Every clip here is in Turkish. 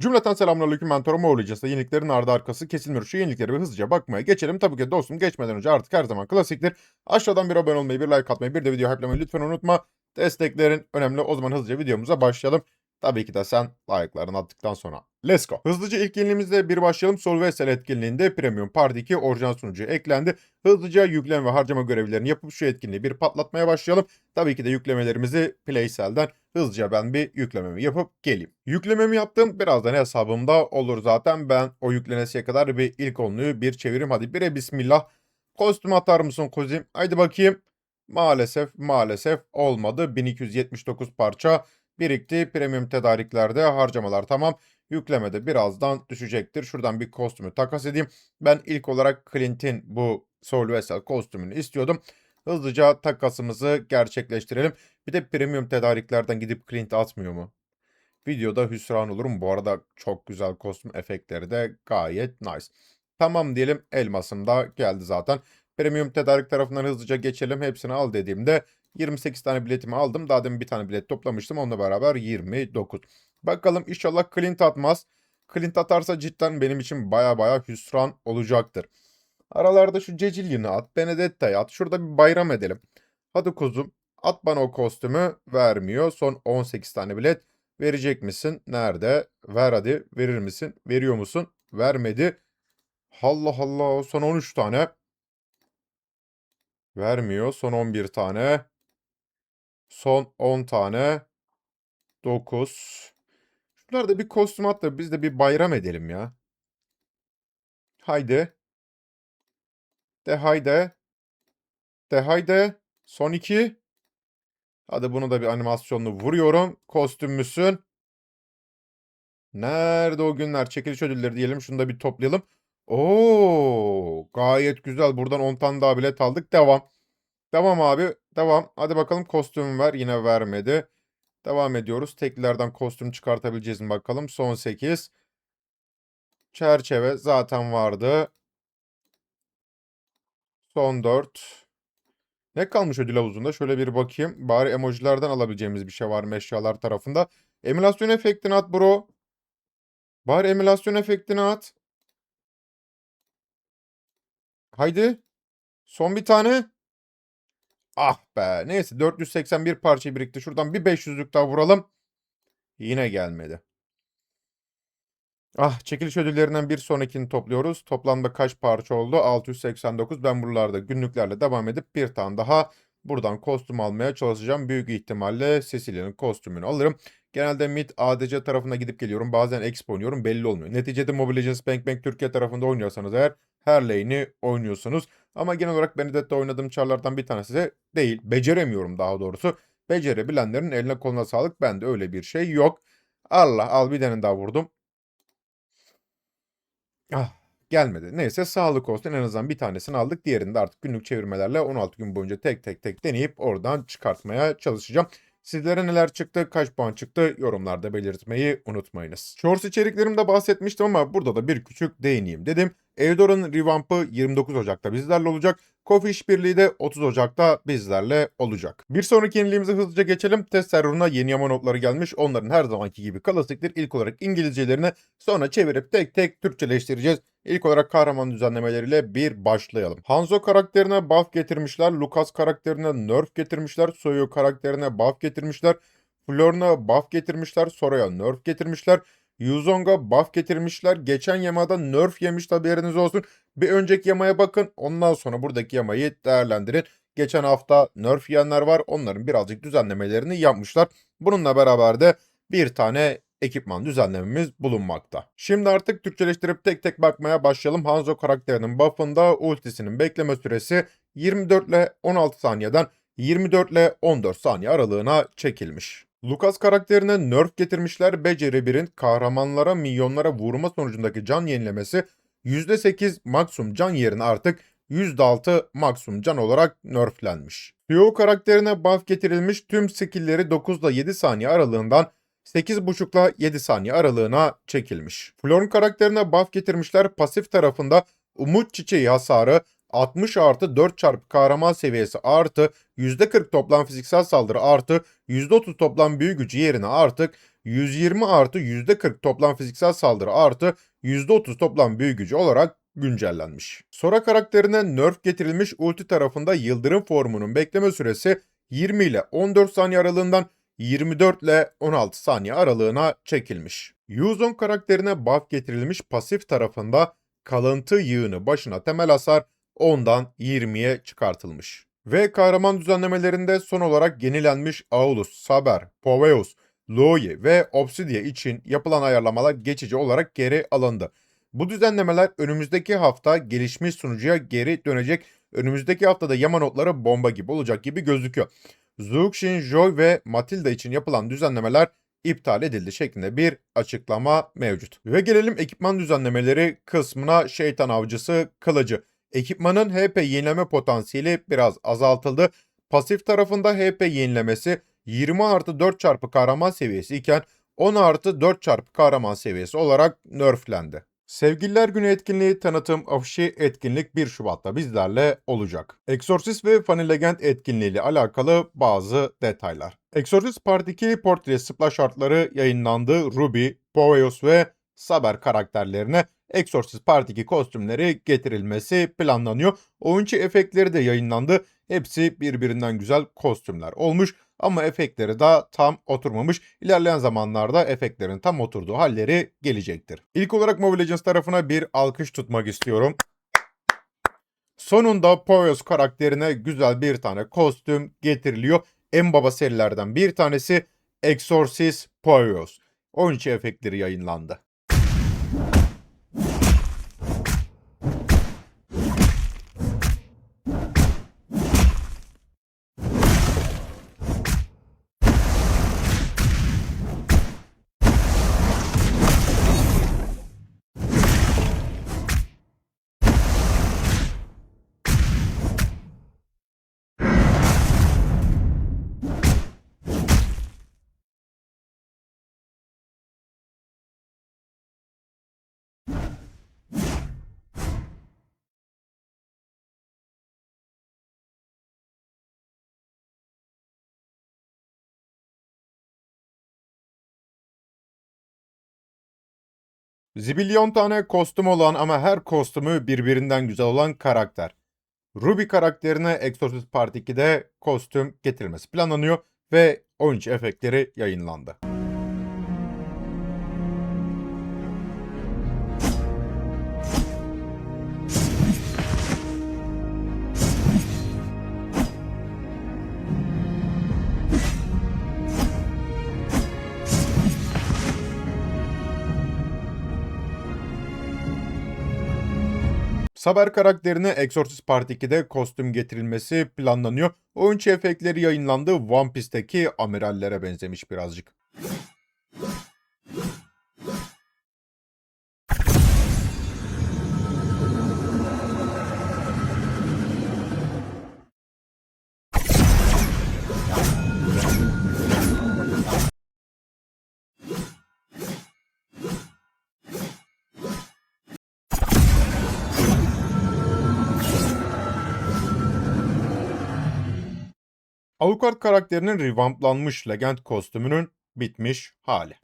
Cümleten selamünaleyküm ben Torum Oğlucası. Yeniliklerin ardı arkası kesilmiyor. Şu yenilikleri bir hızlıca bakmaya geçelim. Tabii ki dostum geçmeden önce artık her zaman klasiktir. Aşağıdan bir abone olmayı, bir like atmayı, bir de video hype'lamayı lütfen unutma. Desteklerin önemli. O zaman hızlıca videomuza başlayalım. Tabii ki de sen like'larını attıktan sonra. Let's go. Hızlıca ilk yeniliğimizle bir başlayalım. Sol ve Sel etkinliğinde Premium Part 2 orijinal sunucu eklendi. Hızlıca yükleme ve harcama görevlerini yapıp şu etkinliği bir patlatmaya başlayalım. Tabii ki de yüklemelerimizi PlaySell'den hızlıca ben bir yüklememi yapıp geleyim. Yüklememi yaptım. Birazdan hesabımda olur zaten. Ben o yüklenesiye kadar bir ilk onluyu bir çevirim. Hadi bire bismillah. Kostüm atar mısın kuzim? Haydi bakayım. Maalesef maalesef olmadı. 1279 parça birikti. Premium tedariklerde harcamalar tamam. Yüklemede birazdan düşecektir. Şuradan bir kostümü takas edeyim. Ben ilk olarak Clint'in bu Soul Vessel kostümünü istiyordum. Hızlıca takasımızı gerçekleştirelim. Bir de premium tedariklerden gidip Clint atmıyor mu? Videoda hüsran olurum. Bu arada çok güzel kostüm efektleri de gayet nice. Tamam diyelim elmasım da geldi zaten. Premium tedarik tarafından hızlıca geçelim. Hepsini al dediğimde 28 tane biletimi aldım. Daha demin bir tane bilet toplamıştım. Onunla beraber 29. Bakalım inşallah Clint atmaz. Clint atarsa cidden benim için baya baya hüsran olacaktır. Aralarda şu Cecilion'u at. Benedetta'yı at. Şurada bir bayram edelim. Hadi kuzum. At bana o kostümü. Vermiyor. Son 18 tane bilet. Verecek misin? Nerede? Ver hadi. Verir misin? Veriyor musun? Vermedi. Allah Allah. Son 13 tane. Vermiyor. Son 11 tane. Son 10 tane. 9. Şunlarda bir kostüm at da biz de bir bayram edelim ya. Haydi. De haydi. De haydi. Son 2. Hadi bunu da bir animasyonlu vuruyorum. Kostüm müsün? Nerede o günler? Çekiliş ödülleri diyelim. Şunu da bir toplayalım. Oo, gayet güzel. Buradan 10 tane daha bilet aldık. Devam. Devam abi. Devam. Hadi bakalım kostüm ver. Yine vermedi. Devam ediyoruz. Teklilerden kostüm çıkartabileceğiz mi bakalım. Son 8. Çerçeve zaten vardı. Son 4. Ne kalmış ödül havuzunda? Şöyle bir bakayım. Bari emojilerden alabileceğimiz bir şey var mı eşyalar tarafında? Emülasyon efektini at bro. Bari emülasyon efektini at. Haydi. Son bir tane. Ah be. Neyse 481 parça birikti. Şuradan bir 500'lük daha vuralım. Yine gelmedi. Ah çekiliş ödüllerinden bir sonrakini topluyoruz. Toplamda kaç parça oldu? 689. Ben buralarda günlüklerle devam edip bir tane daha buradan kostüm almaya çalışacağım. Büyük ihtimalle Cecilia'nın kostümünü alırım. Genelde mid ADC tarafına gidip geliyorum. Bazen exp oynuyorum belli olmuyor. Neticede Mobile Legends Bank Bank Türkiye tarafında oynuyorsanız eğer her lane'i oynuyorsunuz. Ama genel olarak Benedetta oynadığım çarlardan bir tanesi de değil. Beceremiyorum daha doğrusu. Becerebilenlerin eline koluna sağlık. Bende öyle bir şey yok. Allah al bir tane daha vurdum. Ah, gelmedi. Neyse sağlık olsun. En azından bir tanesini aldık. Diğerini de artık günlük çevirmelerle 16 gün boyunca tek tek tek deneyip oradan çıkartmaya çalışacağım. Sizlere neler çıktı, kaç puan çıktı yorumlarda belirtmeyi unutmayınız. Shorts içeriklerimde bahsetmiştim ama burada da bir küçük değineyim dedim. Eudor'un revamp'ı 29 Ocak'ta bizlerle olacak. Coffee işbirliği de 30 Ocak'ta bizlerle olacak. Bir sonraki yeniliğimize hızlıca geçelim. Test serverına yeni yama notları gelmiş. Onların her zamanki gibi klasiktir. İlk olarak İngilizcelerini sonra çevirip tek tek Türkçeleştireceğiz. İlk olarak kahraman düzenlemeleriyle bir başlayalım. Hanzo karakterine buff getirmişler. Lucas karakterine nerf getirmişler. Soyu karakterine buff getirmişler. Florna buff getirmişler. Soraya nerf getirmişler. Yuzong'a buff getirmişler. Geçen yamada nerf yemiş haberiniz olsun. Bir önceki yamaya bakın. Ondan sonra buradaki yamayı değerlendirin. Geçen hafta nerf yiyenler var. Onların birazcık düzenlemelerini yapmışlar. Bununla beraber de bir tane ekipman düzenlememiz bulunmakta. Şimdi artık Türkçeleştirip tek tek bakmaya başlayalım. Hanzo karakterinin buff'ında ultisinin bekleme süresi 24 ile 16 saniyeden 24 ile 14 saniye aralığına çekilmiş. Lucas karakterine nerf getirmişler. Beceri 1'in kahramanlara milyonlara vurma sonucundaki can yenilemesi %8 maksimum can yerine artık %6 maksimum can olarak nerflenmiş. Theo karakterine buff getirilmiş tüm skill'leri 9 ile 7 saniye aralığından 8.5 ile 7 saniye aralığına çekilmiş. Florn karakterine buff getirmişler. Pasif tarafında umut çiçeği hasarı 60 artı 4 çarpı kahraman seviyesi artı %40 toplam fiziksel saldırı artı %30 toplam büyü gücü yerine artık 120 artı %40 toplam fiziksel saldırı artı %30 toplam büyü gücü olarak güncellenmiş. Sora karakterine nerf getirilmiş ulti tarafında yıldırım formunun bekleme süresi 20 ile 14 saniye aralığından 24 ile 16 saniye aralığına çekilmiş. Yuzon karakterine buff getirilmiş pasif tarafında kalıntı yığını başına temel hasar 10'dan 20'ye çıkartılmış. Ve kahraman düzenlemelerinde son olarak yenilenmiş Aulus, Saber, Poveus, Loi ve Obsidia için yapılan ayarlamalar geçici olarak geri alındı. Bu düzenlemeler önümüzdeki hafta gelişmiş sunucuya geri dönecek. Önümüzdeki haftada yama notları bomba gibi olacak gibi gözüküyor. Zuxin, Joy ve Matilda için yapılan düzenlemeler iptal edildi şeklinde bir açıklama mevcut. Ve gelelim ekipman düzenlemeleri kısmına şeytan avcısı kılıcı. Ekipmanın HP yenileme potansiyeli biraz azaltıldı. Pasif tarafında HP yenilemesi 20 artı 4 çarpı kahraman seviyesi iken 10 artı 4 çarpı kahraman seviyesi olarak nerflendi. Sevgililer Günü etkinliği tanıtım afişi etkinlik 1 Şubat'ta bizlerle olacak. Exorcist ve Funny Legend etkinliği ile alakalı bazı detaylar. Exorcist Part 2 portre splash artları yayınlandı. Ruby, Poveus ve Saber karakterlerine Exorcist Part 2 kostümleri getirilmesi planlanıyor. Oyuncu efektleri de yayınlandı. Hepsi birbirinden güzel kostümler olmuş ama efektleri daha tam oturmamış. İlerleyen zamanlarda efektlerin tam oturduğu halleri gelecektir. İlk olarak Mobile Legends tarafına bir alkış tutmak istiyorum. Sonunda Poyos karakterine güzel bir tane kostüm getiriliyor. En baba serilerden bir tanesi Exorcist Poyos. Oyuncu efektleri yayınlandı. Zibilyon tane kostüm olan ama her kostümü birbirinden güzel olan karakter. Ruby karakterine Exorcist Part 2'de kostüm getirilmesi planlanıyor ve oyuncu efektleri yayınlandı. Saber karakterine Exorcist Part 2'de kostüm getirilmesi planlanıyor. Oyuncu efektleri yayınlandı. One Piece'teki amirallere benzemiş birazcık. Alucard karakterinin revamplanmış legend kostümünün bitmiş hali.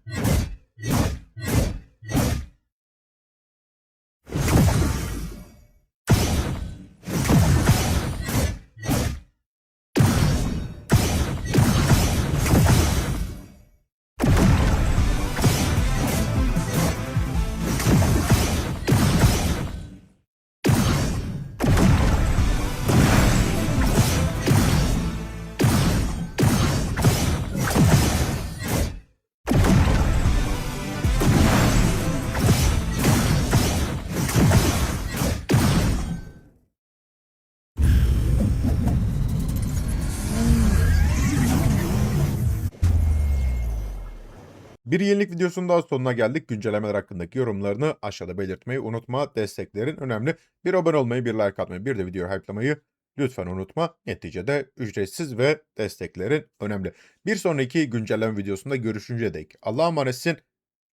Bir yenilik videosunun daha sonuna geldik. Güncellemeler hakkındaki yorumlarını aşağıda belirtmeyi unutma. Desteklerin önemli. Bir abone olmayı, bir like atmayı, bir de videoyu hype'lamayı lütfen unutma. Neticede ücretsiz ve desteklerin önemli. Bir sonraki güncelleme videosunda görüşünceye dek Allah'a emanetsin.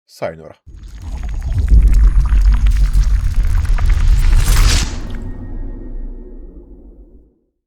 Sayonara.